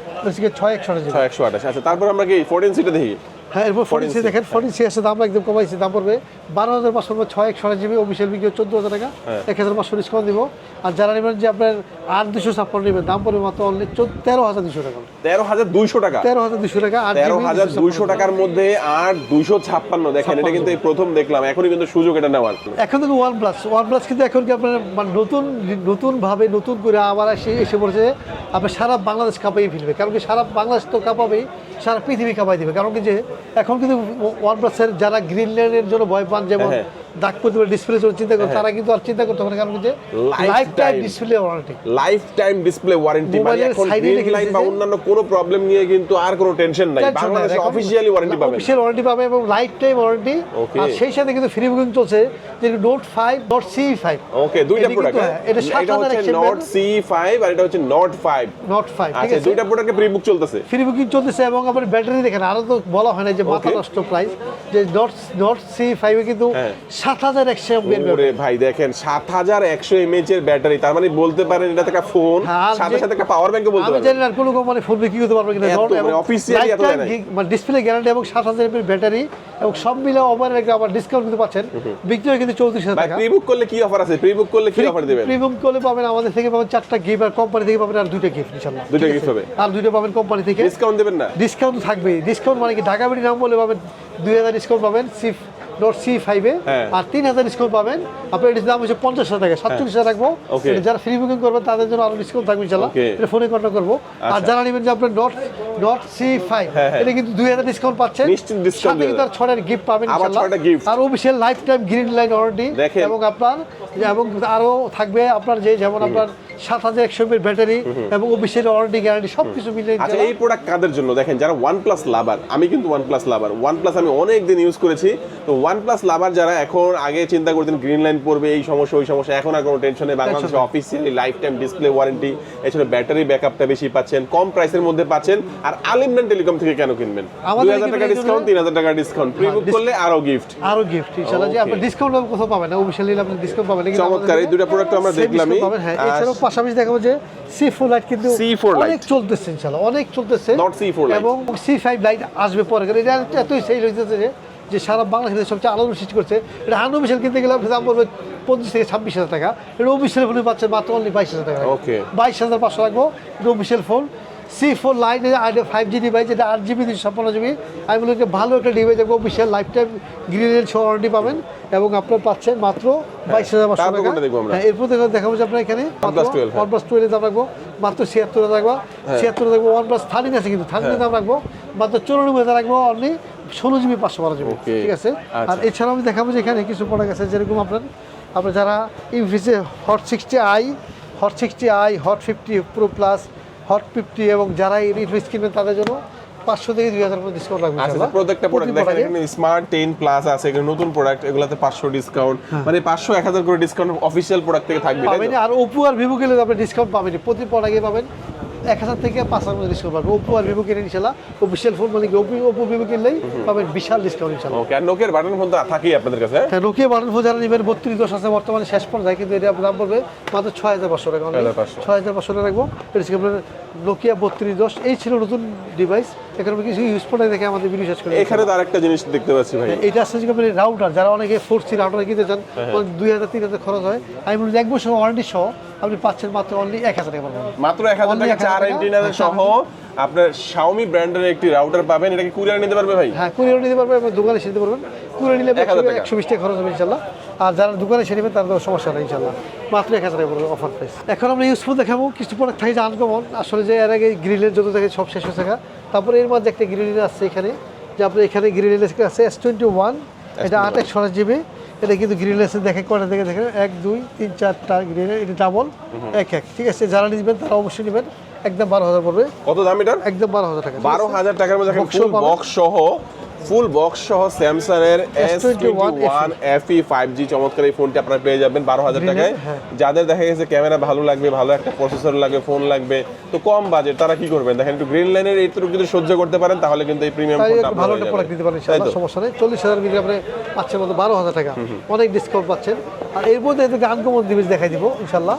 ছয় একশো টাকা ছয় একশো আঠাশ। আচ্ছা তারপর আমরা কি ফোরটিন সিটা দেখি? হ্যাঁ এরপর ফোর্টিন সি দেখেন ফোর্টিন সি এসে দাম একদম কমাইছে দাম পড়বে বারো হাজার পাঁচশো ছয় একশো জিবি অফিসিয়াল বিক্রি চোদ্দ হাজার টাকা। হ্যাঁ। এক হাজার পাঁচশো ডিসকাউন্ট দিব। আর যারা নেবেন যে আপনার আট দুশো ছাপ্পান্ন নেবেন দাম পড়বে মাত্র অনলি তেরো হাজার দুশো টাকা। তেরো হাজার দুইশো টাকা। তেরো হাজার দুশো টাকা আট তেরো হাজার 256 দুইশো টাকার মধ্যে আর দুইশো ছাপ্পান্ন দেখেন এটা কিন্তু এই প্রথম দেখলাম এখনই কিন্তু সুযোগ এটা নেওয়ার। এখন থেকে ওয়ান প্লাস ওয়ান প্লাস কিন্তু এখন কি আপনার মানে নতুন নতুন ভাবে নতুন করে আবার এসে এসে পড়ছে আপনার সারা বাংলাদেশ কাঁপাই ফেলবে। কারণ কি সারা বাংলাদেশ তো কাঁপাবেই সারা পৃথিবী কাঁপাই দিবে। কারণ কি যে এখন কিন্তু ওয়ান প্লাসের যারা গ্রিনল্যান্ডের জন্য ভয় পান যেমন হ্যাঁ। দাগ করতে পারে ডিসপ্লে চিন্তা করে তারা কিন্তু আর চিন্তা করতে পারে কারণ যে life time display warranty life time display warranty মানে এখন লিখে লাইন বা অন্যান্য কোনো প্রবলেম নিয়ে কিন্তু আর কোনো টেনশন নাই। বাংলাদেশে অফিসিয়ালি ওয়ারেন্টি পাবেন অফিসিয়াল ওয়ারেন্টি পাবে। এবং লাইফ টাইম ওয়ারেন্টি আর সেই সাথে কিন্তু ফ্রি বুকিং চলছে যে note five note C five okay দুইটা প্রোডাক্ট এটা সাত এটা হাজার হচ্ছে একশো নট সি ফাইভ আর এটা হচ্ছে নট ফাইভ নোট ফাইভ ঠিক আচ্ছা আছে? দুইটা প্রোডাক্টে প্রি বুক চলতেছে। ফ্রি বুকিং চলতেছে এবং আপনার ব্যাটারি দেখেন আরও তো বলা হয় না যে মাথা. নষ্ট প্রাইস যে নট নট সি ফাইভে কিন্তু হ্যাঁ। সাত হাজার একশো ভাই দেখেন সাত হাজার একশো এমএইচ এর ব্যাটারি। তার মানে বলতে পারেন এটা থেকে ফোন হ্যাঁ, সাথে সাথে একটা পাওয়ার বলতে আমি পারেন জানি কোনো কোম্পানি ফোন বিক্রি করতে পারবে কিনা মানে এবং এত মানে ডিসপ্লে গ্যারান্টি এবং সাত হাজার এমএর ব্যাটারি এবং সব মিলে একটা আবার ডিসকাউন্ট কিন্তু পাচ্ছেন। বিক্রি হয় কিন্তু চৌত্রিশ হাজার টাকা। প্রি বুক করলে কি অফার আছে? প্রি বুক করলে কি অফার দিবেন? প্রিমিয়াম করলে পাবেন আমাদের থেকে পাবেন চারটা গিফট আর কোম্পানি থেকে পাবেন আর দুইটা গিফট ইনশাল্লাহ দুইটা আছে? হবে। আর দুইটা পাবেন কোম্পানি থেকে। ডিসকাউন্ট দিবেন না? ডিসকাউন্ট থাকবেই। ডিসকাউন্ট মানে কি ঢাকা বিডি নাম বলে পাবেন। দুই হাজার ডিসকাউন্ট পাবেন সি নোট সি ফাইভে। আর তিন হাজার ডিসকাউন্ট পাবেন। আপনার এটির দাম হচ্ছে পঞ্চাশ হাজার টাকা সাতচল্লিশ হাজার রাখব। যারা ফ্রি বুকিং করবেন তাদের জন্য আরও ডিসকাউন্ট থাকবে ইনশাল্লাহ এটা ফোনে কন্ট্যাক্ট করব। আর আচ্ছা। যারা নেবেন যে আপনার নট নট সি ফাইভ। এটা কিন্তু দুই হাজার ডিসকাউন্ট পাচ্ছেন। সাথে কিন্তু আর ছটার গিফট পাবেন ইনশাল্লাহ। আর official life time green line warranty এবং আপনার এবং আরও থাকবে আপনার যে যেমন আপনার সাত হাজার একশো ব্যাটারি এবং অফিসিয়াল ওয়ারেন্টি গ্যারান্টি সব কিছু মিলে আচ্ছা এই প্রোডাক্ট কাদের জন্য? দেখেন যারা ওয়ান প্লাস লাভার আমি কিন্তু one plus lover one plus আমি অনেক দিন ইউজ করেছি। তো ওয়ান প্লাস লাভার যারা এখন আগে চিন্তা করতেন গ্রিন লাইন পড়বে এই সমস্যা ওই সমস্যা এখন আর কোনো টেনশন নেই। বাংলাদেশে officially life time display warranty এছাড়া ব্যাটারি ব্যাকআপটা বেশি পাচ্ছেন কম প্রাইসের মধ্যে পাচ্ছেন আর আলিমডান টেলিকম থেকে কেন কিনবেন? দুই হাজার টাকা ডিসকাউন্ট তিন হাজার টাকা ডিসকাউন্ট প্রি বুক করলে আরও গিফট আরও গিফট ইনশাআল্লাহ। যে আপনি ডিসকাউন্ট কোথাও পাবেন না অফিসিয়ালি আপনি ডিসকাউন্ট পাবেন। চমৎকার, এই দুটো তো আমরা দেখলামই। হ্যাঁ এছাড়াও পাশাপাশি দেখাবো যে সি ফোর লাইট কিন্তু C4 light। অনেক চলতেছে ইনশাআল্লাহ। অনেক চলতেছে। Not C4 light। এবং সি ফাইভ লাইট আসবে পরে। এটা এতই হইতেছে যে যে সারা বাংলাদেশে সবচেয়ে আলোড়ন সৃষ্টি করছে এটা হান্ড অফিসিয়াল কিনতে গেলে দাম পড়বে পঁচিশ থেকে ছাব্বিশ হাজার টাকা। এটা অফিসিয়াল ফোনে পাচ্ছেন মাত্র অনলি বাইশ হাজার টাকা। ওকে বাইশ হাজার পাঁচশো রাখব। এটা official phone C four lite five G device এটা আট জিবি দুশো ছাপ্পান্ন জিবি আমি বলি যে ভালো একটা ডিভাইস এবং অফিসিয়াল লাইফ টাইম গ্রিনের ছ ওয়ারেন্টি পাবেন এবং আপনার পাচ্ছেন মাত্র বাইশ হাজার পাঁচশো টাকা? হ্যাঁ, এরপর দেখা দেখাবো যে আপনার এখানে OnePlus 12, হ্যাঁ। ওয়ান প্লাস টুয়েলভ দাম রাখব মাত্র ছিয়াত্তর হাজার রাখব। ছিয়াত্তর রাখব ওয়ান প্লাস থার্টিন আছে কিন্তু থার্টিন দাম রাখব মাত্র চৌরানব্বই হাজার রাখব অনলি ষোলো জিবি পাঁচশো বারো জিবি ঠিক আছে? আর আচ্ছা। এছাড়াও আমি দেখাবো যে এখানে কিছু প্রোডাক্ট আছে যেরকম আপনার আপনার যারা ইনফিসে hot sixty I hot sixty I hot fifty pro plus hot fifty এবং যারা এই ইনফিস কিনবেন তাদের জন্য পাঁচশো থেকে দুই হাজার ডিসকাউন্ট লাগবে আচ্ছা প্রত্যেকটা প্রোডাক্ট দেখেন এখানে স্মার্ট টেন প্লাস আছে এখানে নতুন প্রোডাক্ট এগুলাতে পাঁচশো ডিসকাউন্ট মানে পাঁচশো এক হাজার করে ডিসকাউন্ট অফিসিয়াল প্রোডাক্ট থেকে থাকবে পাবেন আর ওপো আর ভিভো গেলে আপনি ডিসকাউন্ট পাবেন প্রতি প্রোডাক্টে পাবেন এক হাজার থেকে পাঁচ হাজার ডিসকাউন্ট পাবেন ওপো আর ভিভো কিনে ইনশাল্লাহ অফিসিয়াল ফোন মানে কি ওপো ওপো ভিভো কিনলেই পাবেন বিশাল ডিসকাউন্ট ইনশাল্লাহ ওকে আর নোকিয়ার বাটন ফোন তো থাকেই আপনাদের কাছে হ্যাঁ? হ্যাঁ নোকিয়া বাটন ফোন যারা নেবেন বত্রিশ দশ আছে বর্তমানে শেষ পর্যায়ে কিন্তু এটা দাম পড়বে মাত্র ছয় হাজার পাঁচশো টাকা। 6,500 ছয় হাজার পাঁচশো টাকা রাখব। এটা আপনার নোকিয়া বত্রিশ দশ। এই ছিল নতুন ডিভাইস এখানে কিছু ইউজ করে দেখে আমাদের ভিডিও শেষ করে এখানে তো আরেকটা জিনিস দেখতে পাচ্ছি ভাই। এটা আসছে যে আপনার রাউটার যারা অনেকে ফোর সি রাউটার কিনতে চান হ্যাঁ, দুই হাজার তিন হাজার খরচ হয়। আমি বলি এক বছর ওয়ারেন্টি সহ আপনি পাচ্ছেন মাত্র অনলি এক হাজার টাকা পাবেন মাত্র এক হাজার টাকা 1000 চার। এন্টিনার সহ আপনার শাওমি ব্র্যান্ডের একটি রাউটার পাবেন। এটা কি কুরিয়ার নিতে পারবে ভাই? হ্যাঁ কুরিয়ার নিতে পারবে দোকানে নিতে পারবেন। কুরিয়ার নিলে 1000 টাকা। একশো বিশ টাকা খরচ হবে ইনশাল্লাহ। আর যারা দোকানে নেবেন তার কোনো সমস্যা নেই ইনশাল্লাহ। মাত্র এক হাজার টাকা পড়বে অফার প্রাইস এখন আমরা ইউজফুল দেখাবো। কিছু প্রোডাক্ট থাকে যে আনকমন আসলে যে এর আগে গ্রিলের যত দেখে সব শেষ হয়ে থাকা তারপরে এর মাঝে একটা গ্রিল আসছে এখানে। যে আপনার এখানে গ্রিল আছে এস টোয়েন্টি ওয়ান এটা আট একশো জিবি এটা কিন্তু গ্রিল আছে দেখে কটা দেখে দেখেন এক দুই তিন চারটা গ্রিল এটা ডাবল এক এক। ঠিক আছে যারা নিবেন তারা অবশ্যই নেবেন। একদম বারো হাজার পড়বে। কত দাম এটার? একদম বারো হাজার টাকা। বারো হাজার টাকার মধ্যে বক্স সহ ফুল বক্স সহ স্যামসাং এর S twenty S21 one FE five G চমৎকার এই ফোনটি আপনারা পেয়ে যাবেন বারো হাজার টাকায়। হ্যাঁ। যাদের দেখা গেছে ক্যামেরা ভালো লাগবে ভালো একটা প্রসেসর লাগবে ফোন লাগবে তো কম বাজেট তারা কি করবেন? দেখেন একটু গ্রিন লাইনের এইটুকু যদি সহ্য করতে পারেন তাহলে কিন্তু এই প্রিমিয়াম ফোনটা ভালো একটা প্রোডাক্ট দিতে পারেন? সমস্যা নেই। চল্লিশ হাজার আপনি পাচ্ছেন মতো বারো হাজার টাকা। অনেক ডিসকাউন্ট পাচ্ছেন। আর এর মধ্যে এদেরকে আনকমন ডিভাইস দেখাই দিব ইনশাল্লাহ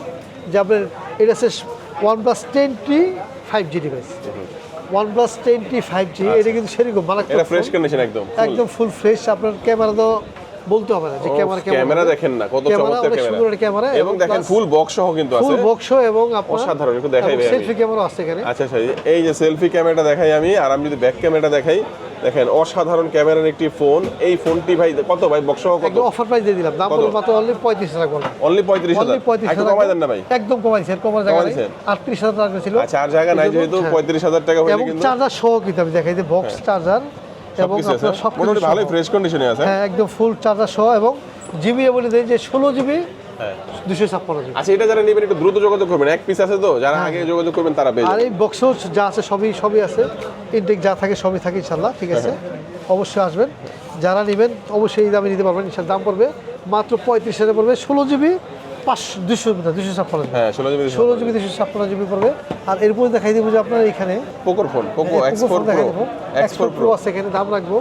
যে আপনার এটা হচ্ছে OnePlus ten T five G device ten T five G এটা কিন্তু সেরকম মারাত্মক এটা ফ্রেশ কন্ডিশন একদম একদম ফুল ফ্রেশ আপনার ক্যামেরা তো বলতে হবে না যে ক্যামেরা ক্যামেরা দেখেন না কত চমৎকার ক্যামেরা ক্যামেরা এবং দেখেন ফুল বক্স সহ কিন্তু আছে। ফুল বক্স এবং আপনার অসাধারণ, একটু দেখাই আমি। সেলফি ক্যামেরা আছে এখানে। আচ্ছা আচ্ছা এই যে সেলফি ক্যামেরাটা দেখাই আমি আর আমি যদি ব্যাক ক্যামেরাটা দেখাই দেখেন অসাধারণ ক্যামেরার একটি ফোন। এই ফোনটি ভাই কত ভাই? বক্স কত? একদম অফার প্রাইস দিয়ে দিলাম। দাম কত? মাত্র অনলি পঁয়ত্রিশ টাকা করলাম অনলি পঁয়ত্রিশ হাজার? অনলি পঁয়ত্রিশ একটু হাজার কমাই দেন না ভাই? একদম কমাই দিচ্ছেন কমার জায়গা নেই। দিছেন? আটত্রিশ হাজার টাকা ছিল। আচ্ছা আর জায়গা নাই যেহেতু হ্যাঁ। পঁয়ত্রিশ হাজার টাকা এবং কিন্তু। হ্যাঁ। চার্জার সহ কিন্তু আমি দেখাই যে বক্স চার্জার এবং আপনার সব মোটামুটি ভালোই ফ্রেশ কন্ডিশনে আছে। হ্যাঁ একদম ফুল চার্জার সহ এবং জিবি বলে দেয় যে ষোলো জিবি হ্যাঁ দুশো ছাপ্পান্ন জিবি আচ্ছা এটা যারা নেবেন একটু দ্রুত যোগাযোগ করবেন। এক পিস আছে তো? যারা আগে যোগাযোগ করবেন তারা পেয়ে হ্যাঁ। আর এই বক্সও যা আছে সবই সবই আছে। ইনটেক যা থাকে সবই থাকে ইনশাল্লাহ ঠিক আছে? অবশ্যই আসবেন। যারা নেবেন অবশ্যই এই দামে নিতে পারবেন। ইনশাল দাম পড়বে মাত্র পঁয়ত্রিশ হাজার পড়বে। ষোলো জিবি পাঁচশো দুশো দুশো ছাপ্পান্ন হ্যাঁ ষোলো জিবি ষোলো জিবি দুশো ছাপ্পান্ন জিবি পড়বে। আর এরপর দেখাই দেবো যে আপনার এখানে পোকোর phone Poco X Poco four pro X four pro আছে এখানে দাম রাখব।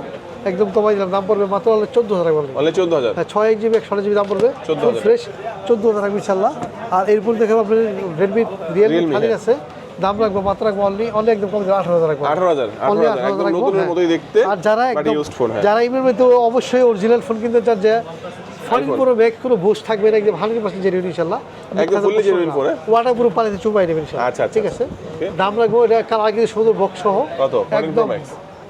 একদম কমাই দিলাম দাম পড়বে মাত্র হলে চোদ্দ হাজার পড়বে অনলি চোদ্দ হাজার। হ্যাঁ ছয় এক জিবি একশো জিবি দাম পড়বে। 14,000 ফ্রেশ চোদ্দ হাজার রাখব ইনশাল্লাহ আর এরপর দেখে আপনি রেডমি রিয়েলমি খালি হ্যাঁ। আছে। দাম রাখব মাত্র রাখব অনলি অনলি একদম কম আঠারো হাজার রাখব। আঠারো হাজার Only আঠারো হাজার রাখব, হ্যাঁ। মতোই দেখতে আর যারা একদম হ্যাঁ। যারা ইমের অবশ্যই অরিজিনাল ফোন কিনতে চান যে ফোন পুরো ব্যাগ কোনো থাকবে না একদম হান্ড্রেড পার্সেন্ট জেনুইন ইনশাল্লাহ একদম fully genuine phone? ওয়াটার পুরো পানিতে চুপাই নেবেন ইনশাল্লাহ আচ্ছা, আচ্ছা, ঠিক আছে? দাম রাখব এটা কাল আগে সুন্দর বক্স সহ। কত? একদম?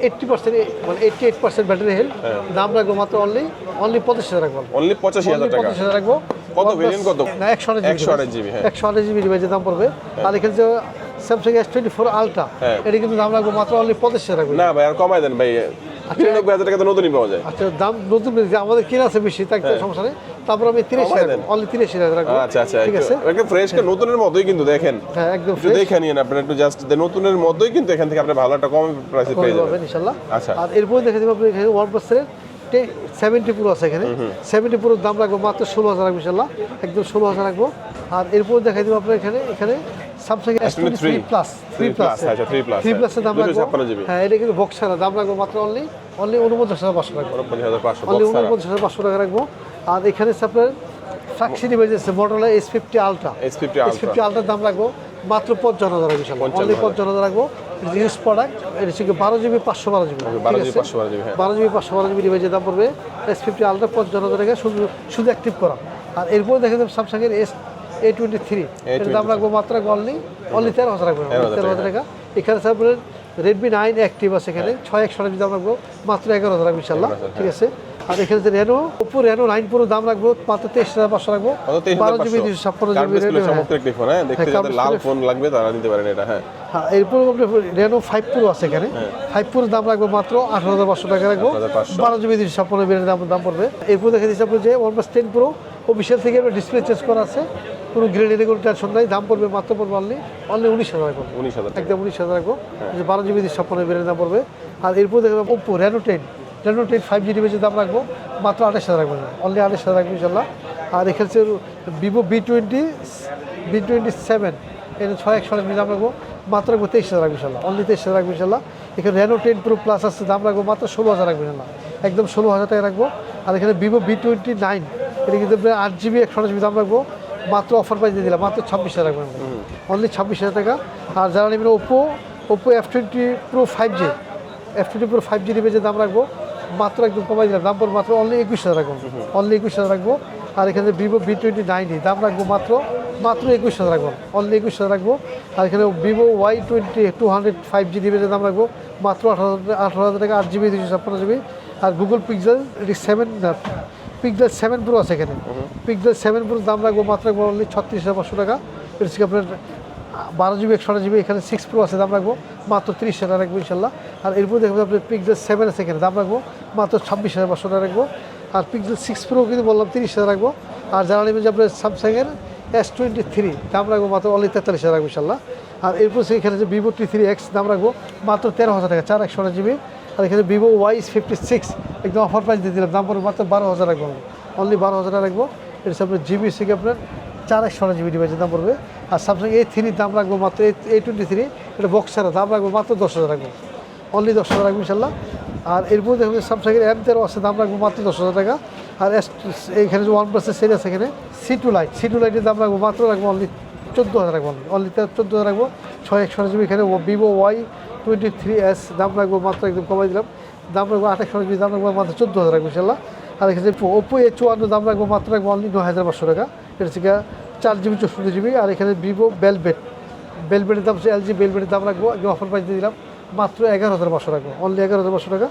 এইটটি পার্সেন্ট মানে eighty eight percent battery health দাম রাখব মাত্র অনলি অনলি পঁচিশ হাজার রাখব অনলি পঁচাশি হাজার টাকা। পঁচিশ হাজার রাখব। কত ভেরিয়েন্ট কত? না একশো GB, হ্যাঁ। একশো আঠাশ জিবি ডিভাইসের দাম পড়বে। আর এখানে যে Samsung S twenty four ultra হ্যাঁ। এটা কিন্তু দাম রাখব মাত্র অনলি পঁচিশ হাজার রাখব। না ভাই আর কমাই দেন ভাই। তিরানব্বই হাজার টাকা তো নতুনই পাওয়া যায়। আচ্ছা দাম নতুন আমাদের কিনা আছে বেশি তাই তো সমস্যা নেই। তারপর আমি তিরিশ হাজার। অনলি তিরিশ হাজার রাখব। আচ্ছা আচ্ছা ঠিক আছে? একদম ফ্রেশ নতুনের মতোই কিন্তু দেখেন। হ্যাঁ একদম একটু দেখে নিন আপনারা একটু জাস্ট নতুনের মতোই কিন্তু এখান থেকে আপনি ভালো একটা কম প্রাইসে পেয়ে যাবেন। পাবেন ইনশাল্লাহ। আচ্ছা। আর এরপরে দেখে দেবো আপনি ওয়ান ওয়ান প্লাসের সেভেন্টি পুরো আছে এখানে। সেভেন্টি পুরোর দাম রাখব মাত্র ষোলো হাজার রাখব ইনশাল্লাহ। একদম ষোলো হাজার রাখব। আর এরপর দেখাই দেবো আপনার এখানে এখানে Samsung S twenty three plus three plus plus, 3 plus, three হ্যাঁ। প্লাসের দাম রাখব। হ্যাঁ এটা কিন্তু বক্স ছাড়া। দাম রাখব মাত্র অনলি অনলি উনপঞ্চাশ হাজার পাঁচশো রাখব অনলি উনপঞ্চাশ হাজার পাঁচশো টাকা রাখব। আর এখানে আপনার ফ্ল্যাগশিপ ডিভাইস আছে Motorola S fifty ultra S fifty আলট্রার দাম রাখব। মাত্র পঞ্চান্ন হাজার রাখব অনলি 55,000 পঞ্চান্ন হাজার রাখব। ইউজ প্রোডাক্ট এটা হচ্ছে বারো জিবি পাঁচশো বারো জিবি। 12 GB, 512 GB, হ্যাঁ। বারো জিবি পাঁচশো বারো জিবি ডিভাইসের দাম পড়বে এস ফিফটি আলট্রা পঞ্চান্ন হাজার টাকা শুধু শুধু অ্যাক্টিভ করা। আর এরপরে দেখে দেবেন স্যামসাংয়ের এস এ টোয়েন্টি থ্রি এর দাম রাখব মাত্র অনলি অনলি তেরো হাজার রাখব। 13,000 তেরো হাজার টাকা। এখানে আপনার রেডমি নাইন অ্যাক্টিভ আছে এখানে। ছয় একশো দাম রাখব। মাত্র এগারো হাজার রাখব ইনশাল্লাহ 11,000, ঠিক আছে? আর এখানে যে রেনো ওপো রেনো নাইন পুরো দাম রাখব মাত্র তেইশ হাজার পাঁচশো রাখব। বারো জিবি দুশো ছাপ্পান্ন জিবি একটি হ্যাঁ। হ্যাঁ, কার্ড লাল ফোন লাগবে তারা নিতে পারেন এটা হ্যাঁ। হ্যাঁ এরপর রেনো ফাইভ প্রো আছে এখানে। ফাইভ প্রোর দাম রাখব মাত্র আঠারো হাজার পাঁচশো টাকা রাখব। বারো জিবি দুশো ছাপ্পান্ন জিবির দাম দাম পড়বে। এরপর দেখা দিচ্ছে আপনার যে one plus ten pro official থেকে ডিসপ্লে চেঞ্জ করা আছে। কোনো গ্রেডের কোনো টেনশন নাই দাম পড়বে মাত্র পড়বে অনলি অনলি উনিশ হাজার রাখব উনিশ হাজার একদম উনিশ হাজার রাখব বারো জিবি দুশো ছাপ্পান্ন জিবির দাম পড়বে। আর এরপর দেখবেন Oppo Reno ten Reno ten five G ডিভিজের দাম রাখব মাত্র আঠাশ হাজার রাখব। অনলি আঠাশ হাজার রাখব ইনশাল্লাহ আর এখানে হচ্ছে Vivo V twenty V twenty seven এটা ছয় একশো আঠাশ দাম রাখব মাত্র রাখব তেইশ হাজার রাখব ইনশাল্লাহ অনলি তেইশ হাজার রাখব ইনশাল্লাহ এখানে রেনো টেন প্রো প্লাস আছে দাম রাখব মাত্র ষোলো হাজার রাখব ইনশাল্লাহ একদম ষোলো হাজার টাকা রাখব। আর এখানে ভিভো বি টোয়েন্টি নাইন এটা কিন্তু আট জিবি একশো আঠাশ দাম রাখব। মাত্র অফার প্রাইস দিয়ে দিলাম মাত্র ছাব্বিশ হাজার রাখবেন অনলি ছাব্বিশ হাজার টাকা। আর যারা নেবেন Oppo Oppo F twenty pro five G F twenty pro five G ডিভাইসের দাম রাখব। মাত্র একদম কমাই দিলাম। দাম পড়বে মাত্র অনলি একুশ হাজার রাখব অনলি একুশ হাজার রাখব। আর এখানে ভিভো ভি টোয়েন্টি নাইনটি দাম রাখব মাত্র মাত্র একুশ হাজার রাখব অনলি একুশ হাজার রাখব। আর এখানে Vivo Y twenty two hundred five G ডিভাইসের দাম রাখব মাত্র আঠারো আঠারো হাজার টাকা আট জিবি দুশো ছাপ্পান্ন জিবি আর গুগল পিক্সেল এটি সেভেন পিক্সেল সেভেন প্রো আছে এখানে। পিক্সেল সেভেন প্রোর দাম রাখব মাত্র রাখব অনলি ছত্রিশ হাজার পাঁচশো টাকা। এটা আপনার বারো জিবি একশো জিবি এখানে সিক্স প্রো আছে দাম রাখব। মাত্র তিরিশ হাজার রাখব ইনশাল্লাহ। আর এরপর দেখব আপনার পিক্সেল সেভেন আছে এখানে দাম রাখব মাত্র ছাব্বিশ হাজার পাঁচশো টাকা রাখব। আর পিক্সেল সিক্স প্রো কিন্তু বললাম তিরিশ হাজার রাখব। আর যারা নেবেন যে আপনার স্যামসাংয়ের এস টোয়েন্টি থ্রি দাম রাখব মাত্র অনলি তেতাল্লিশ হাজার রাখব ইনশাল্লাহ। আর এরপর এখানে যে ভিভো টি থ্রি এক্স দাম রাখব মাত্র তেরো হাজার টাকা, চার একশো জিবি আর এখানে ভিভো ওয়াই ফিফটি সিক্স একদম অফার প্রাইস দিয়ে দিলাম, দাম পড়বে মাত্র বারো হাজার রাখব। অনলি বারো হাজার রাখব। এটা আপনার জিবি থেকে আপনার চার একশো জিবি ডিভাইসের দাম পড়বে। আর স্যামসাং এ থ্রির দাম রাখব মাত্র এ টোয়েন্টি থ্রি এটা বক্স ছাড়া দাম রাখব মাত্র দশ হাজার রাখব অনলি দশ হাজার রাখব ইনশাল্লাহ। আর এরপর দেখবেন স্যামসাংয়ের এম তেরো আছে, দাম রাখব মাত্র দশ হাজার টাকা। আর এস এইখানে যে ওয়ান প্লাসের সেট আছে এখানে C two lite C two লাইটের দাম রাখব মাত্র রাখব অনলি চোদ্দ হাজার রাখব অনলি চোদ্দ হাজার রাখব। ছয় একশো জিবি এখানে Vivo Y twenty three S দাম রাখব মাত্র একদম কমাই দিলাম। দাম রাখব আঠাশশো জিবি দাম রাখব মাত্র চোদ্দ হাজার রাখব ইনশাল্লাহ। আর এখানে ওপো এ চুয়ান্ন, দাম রাখব মাত্র রাখব অনলি নয় হাজার পাঁচশো টাকা। এটা হচ্ছে চার জিবি চৌষট্টি জিবি আর এখানে ভিভো বেলবেট বেলবেটের দাম হচ্ছে এলজি বেলবেটের দাম রাখব আগে অফার প্রাইস দিয়ে দিলাম মাত্র এগারো হাজার পাঁচশো রাখব অনলি এগারো হাজার পাঁচশো টাকা।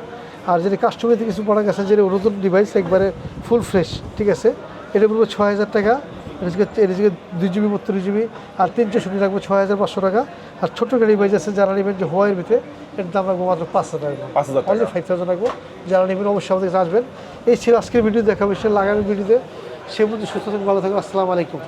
আর যেটা কাস্টমারিতে কিছু প্রোডাক্ট আছে যেটা নতুন ডিভাইস একবারে ফুল ফ্রেশ ঠিক আছে? এটা বলব ছয় হাজার টাকা এটা হচ্ছে দুই জিবি বত্রিশ জিবি আর তিন চৌষট্টি রাখব ছয় হাজার পাঁচশো টাকা। আর ছোটো একটা ডিভাইস আছে যারা নেবেন যে হোয়াইয়ের ভিতরে এটার দাম রাখব মাত্র পাঁচ হাজার টাকা। পাঁচ হাজার টাকা। অনলি ফাইভ থাউজেন্ড রাখব যারা নেবেন অবশ্যই আমাদের কাছে আসবেন। এই ছিল আজকের ভিডিও দেখা অবশ্যই লাগানোর ভিডিওতে সে মধ্যে সুস্থ থাকুন ভালো থাকুন আসসালামু আলাইকুম।